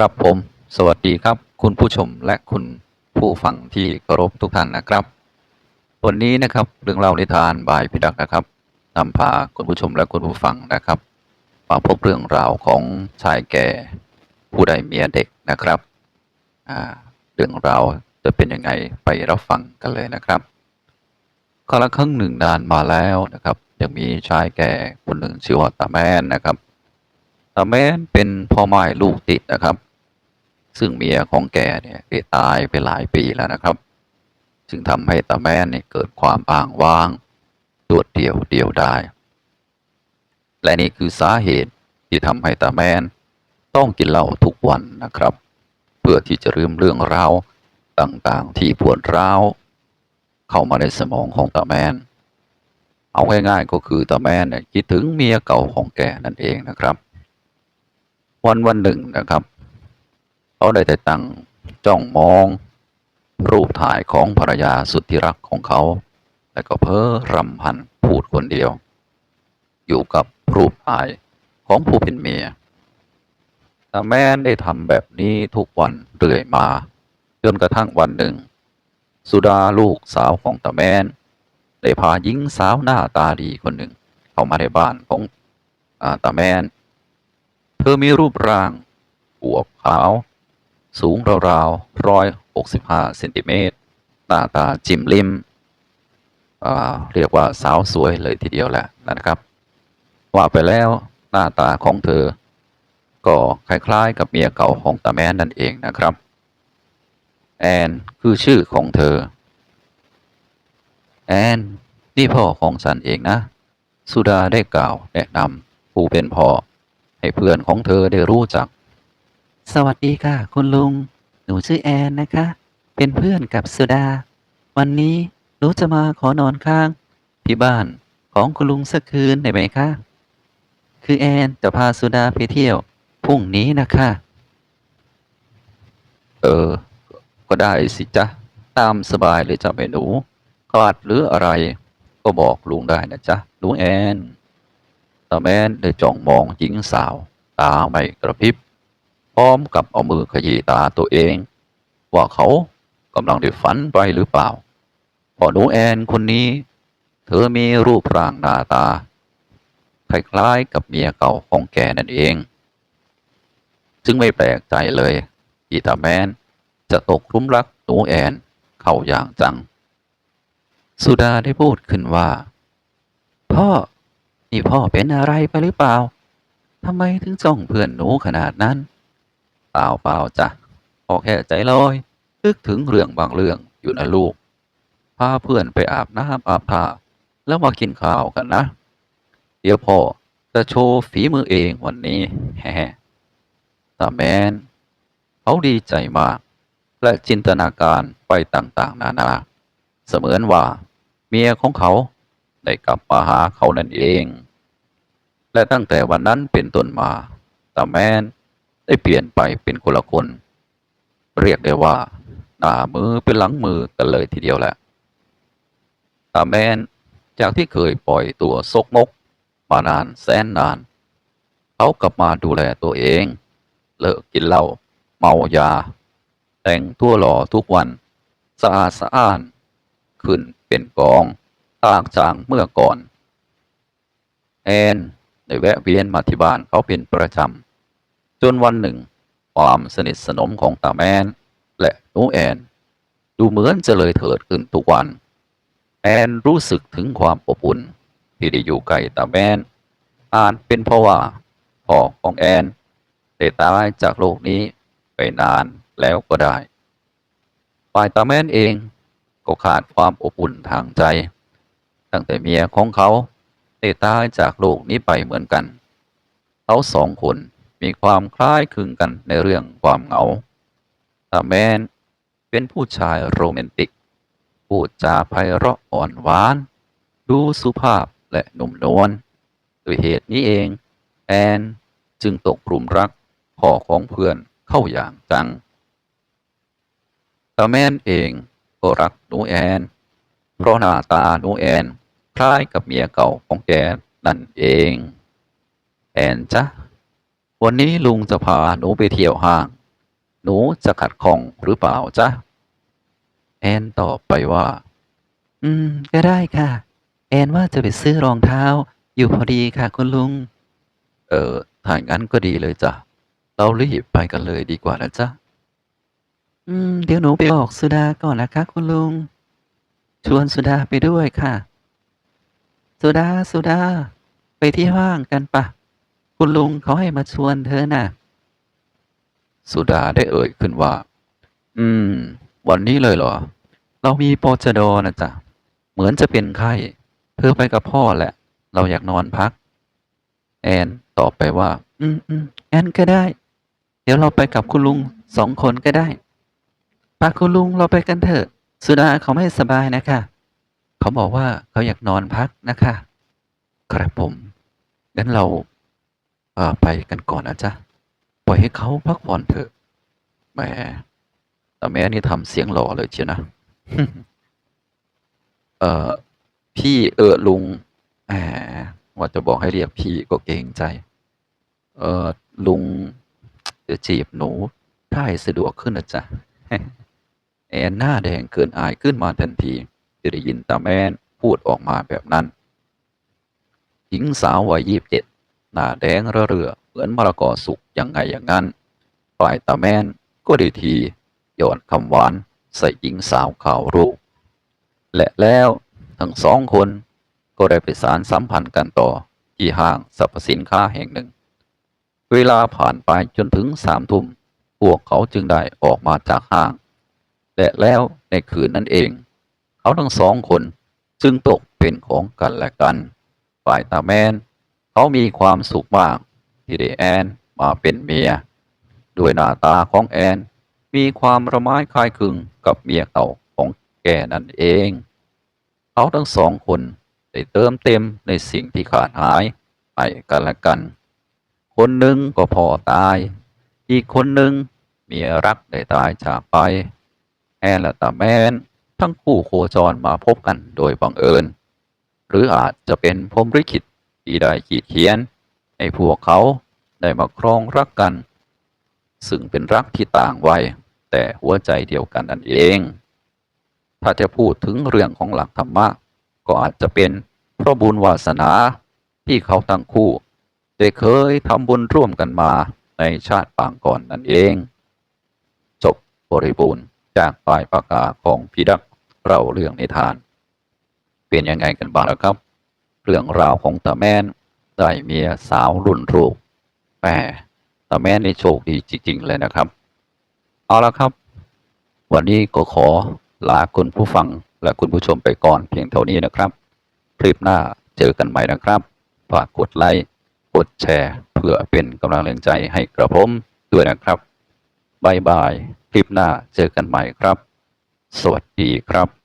ครับผม สวัสดีครับ คุณผู้ชมและคุณผู้ฟังที่เคารพทุกท่านนะครับ วันนี้นะครับเรื่องเล่านิทานบายพิดักนะครับนำพาคุณผู้ชมและคุณผู้ฟังนะครับมาพบเรื่องราวของชายแก่ผู้ใดเมียเด็กนะครับเรื่องราวจะเป็นยังไงไปรับฟังกันเลยนะครับกาลครั้งหนึ่งนานมาแล้วนะครับ ยังมีชายแก่คนหนึ่งชื่อว่าตาแมนนะครับตาแมนเป็นพ่อไม้ลูกติดนะครับ ซึ่งเมียของแกเนี่ยได้ตายไปหลายปีแล้วนะครับ จึงทำให้ตาแมนเนี่ยเกิดความอ้างว้างโดดเดี่ยวเดียวดายและนี่คือสาเหตุที่ทำให้ตาแมน ต้องกินเหล้าทุกวันนะครับ เพื่อที่จะลืมเรื่องราวต่างๆที่ปวดร้าว เข้ามาในสมองของตาแมน เอาง่ายๆก็คือตาแมนเนี่ยคิดถึงเมียเก่าของแกนั่นเองนะครับ วันวันหนึ่งนะครับ เขาได้แต่ตั้งจ้องมองรูปถ่ายของภรรยาสุดที่รักของเขา และก็เพ้อรำพันพูดคนเดียว อยู่กับรูปถ่ายของผู้เป็นเมียต่แม่ได้ทำแบบนี้ทุกวันเรื่อยมา จนกระทั่งวันหนึ่ง สุดาลูกสาวของตาแมนได้พาหญิงสาวหน้าตาดีคนหนึ่ง เข้ามาในบ้านของอตาแมน เธอมีรูปร่างอวบขาว สูงราวๆร้อยหกสิบห้าเซนติเมตรหน้าตาจิ้มลิมเรียกว่าสาวสวยเลยทีเดียวแหละนะครับ ว่าไปแล้วหน้าตาของเธอ ก็คล้ายๆกับเมียเก่าของตาแมนนั่นเองนะครับ แอนคือชื่อของเธอ แอน นี่พ่อของฉันเองนะ สุดาได้กล่าวแนะนำผู้เป็นพ่อให้เพื่อนของเธอได้รู้จัก สวัสดีค่ะ คุณลุง หนูชื่อแอนนะคะ เป็นเพื่อนกับสุดา วันนี้หนูจะมาขอนอนข้าง ที่บ้านของคุณลุงสักคืนได้ไหมคะ คือแอนจะพาสุดาไปเที่ยวพรุ่งนี้นะคะ เออ ก็ได้สิจ๊ะ ตามสบายเลยจ้ะแม่หนูขาดหรืออะไร ก็บอกลุงได้นะจ๊ะลุงแอนตาแมนได้จ้องมองหญิงสาว ตาไม่กระพริบ พร้อมกับเอามือขยี้ตาตัวเอง ว่าเขากำลังได้ฝันไปหรือเปล่าเพอหนูแอนคนนี้ เธอมีรูปร่างหน้าตา คล้ายๆกับเมียเก่าของแกนั่นเอง ซึ่งไม่แปลกใจเลยที่ตาแมนจะตกหลุมรักหนูแอนเข้าอย่างจัง สุดาได้พูดขึ้นว่า พ่อ นี่พ่อเป็นอะไรไปหรือเปล่าทำไมถึงจ้องเพื่อนหนูขนาดนั้น เปล่าเปล่าจ้ะพอแค่ใจลอยนึกถึงเรื่องบางเรื่องอยู่นะลูก พาเพื่อนไปอาบน้ำอาบท่าแล้วมากินข้าวกันนะ เดี๋ยวพ่อจะโชว์ฝีมือเองวันนี้แฮะตาแมนเขาดีใจมาก และจินตนาการไปต่างๆ นานา เสมือนว่า เมียของเขาได้กลับมาหาเขานั่นเอง และตั้งแต่วันนั้นเป็นต้นมาตาแมน ได้เปลี่ยนไปเป็นคนละคน เรียกได้ว่า หน้ามือเป็นหลังมือกันเลยทีเดียวแหละตาแมนจากที่เคยปล่อยตัวซกมก มานานแสนนาน เขากลับมาดูแลตัวเอง เลิกกินเหล้าเมายา แต่งตัวหล่อทุกวัน สะอาดสะอ้าน ขึ้นเป็นกองต่างจากเมื่อก่อน แอนได้แวะเวียนมาที่บ้านเขาเป็นประจำ จนวันหนึ่ง ความสนิทสนมของตาแมน และหนูแอน ดูเหมือนจะเลยเถิดขึ้นทุกวัน แอนรู้สึกถึงความอบอุ่นที่ได้อยู่ใกล้ตาแมนอาจเป็นเพราะว่าพ่อของแอนได้ตายจากโลกนี้ไปนานแล้วก็ได้ฝ่ายตาแมนเองก็ขาดความอบอุ่นทางใจ ตั้งแต่เมียของเขาได้ตายจากโลกนี้ไปเหมือนกัน เขาสองคน มีความคล้ายคลึงกันในเรื่องความเหงาตาแมนเป็นผู้ชายโรแมนติก พูดจาไพเราะอ่อนหวาน ดูสุภาพและหนุ่มนวลด้วยเหตุนี้เองแอนจึงตกกลุ่มรักพ่อของเพื่อนเข้าอย่างจังตาแมนเองก็รักหนูแอน เพราะหน้าตาหนูแอนคล้ายกับเมียเก่าของแกนั่นเอง แอนจ๊ะ วันนี้ลุงจะพาหนูไปเที่ยวห้าง หนูจะขัดข้องหรือเปล่าจ๊ะ แอนตอบไปว่า อืม ก็ได้ค่ะ แอนว่าจะไปซื้อรองเท้า อยู่พอดีค่ะคุณลุง เออถ้างั้นก็ดีเลยจ้ะ เรารีบไปกันเลยดีกว่านะจ๊ะ อืม เดี๋ยวหนูไปบอกสุดาก่อนนะคะคุณลุง ชวนสุดาไปด้วยค่ะ สุดา สุดา ไปที่ห้างกันปะ คุณลุงเขาให้มาชวนเธอน่ะ สุดาได้เอ่ยขึ้นว่า อืม วันนี้เลยเหรอ เรามีโปรจดอนะจ๊ะ เหมือนจะเป็นไข้ เธอไปกับพ่อแหละ เราอยากนอนพัก แอนตอบไปว่า อืมอืมงั้นก็ได้ เดี๋ยวเราไปกับคุณลุงสองคนก็ได้ปาคุณลุงเราไปกันเถอะ สุดาเขาไม่สบายนะคะ เขาบอกว่าเขาอยากนอนพักนะคะ ครับผม งั้นเรา อ่อไปกันก่อนนะจ๊ะ ปล่อยให้เขาพักผ่อนเถอะแหมแต่แม่นี่ทำเสียงหล่อเลยเชียนะ เอ่อ พี่เออลุงแหมว่าจะบอกให้เรียกพี่ก็เกรงใจ เออลุงจะจีบหนูได้สะดวกขึ้นนะจ๊ะแอนหน้าแดงเกินอายขึ้นมาทันทีที่ได้ยินตาแม่นพูดออกมาแบบนั้น หญิงสาววัยยี่สิบเจ็ด หน้าแดงระเรือเหมือนมะละกอสุกยังไงอย่างนั้นฝ่ายตาแม่นก็ด้ทีหยอดคำหวานใส่หญิงสาวข่าวรูปและแล้วทั้งสองคนก็ได้ไปสารสัมพันธ์กันต่อที่ห้างสรรพสินค้าแห่งหนึ่ง เวลาผ่านไปจนถึงสามทุ่มพวกเขาจึงได้ออกมาจากห้าง และแล้วในคืนนั้นเอง เขาทั้งสองคนจึงตกเป็นของกันและกัน ฝ่ายตาแมน เขามีความสุขมากที่ได้แอนมาเป็นเมียด้วยหน้าตาของแอน มีความระไม้คล้ายคลึงกับเมียเก่าของแกนั่นเอง เขาทั้งสองคนได้เติมเต็มในสิ่งที่ขาดหายไปกันละกัน คนหนึ่งก็พอตาย อีกคนหนึ่งเมียรักได้ตายจากไป แอนและตาแมนทั้งคู่โคจรมาพบกันโดยบังเอิญ หรืออาจจะเป็นพรหมลิขิต ที่ได้ขีดเขียน ให้พวกเขาได้มาครองรักกัน ซึ่งเป็นรักที่ต่างวัยแต่หัวใจเดียวกันนั่นเอง ถ้าจะพูดถึงเรื่องของหลักธรรมะ ก็อาจจะเป็นเพราะบุญวาสนาที่เขาทั้งคู่ได้เคยทำบุญร่วมกันมาในชาติปางก่อนนั่นเอง จบบริบูรณ์จากปลายปากกาของพีดักเราเรื่องในทาน เป็นยังไงกันบ้างครับ เรื่องราวของตาแม่นได้เมียสาวรุ่นลูกแหมตาแม่นนี่โชคดีจริงๆเลยนะครับ เอาละครับ วันนี้ก็ขอลาคุณผู้ฟังและคุณผู้ชมไปก่อนเพียงเท่านี้นะครับคลิปหน้าเจอกันใหม่นะครับฝากกดไลค์กดแชร์ เพื่อเป็นกำลังแรงใจให้กระผมด้วยนะครับบายบาย คลิปหน้าเจอกันใหม่ครับ สวัสดีครับ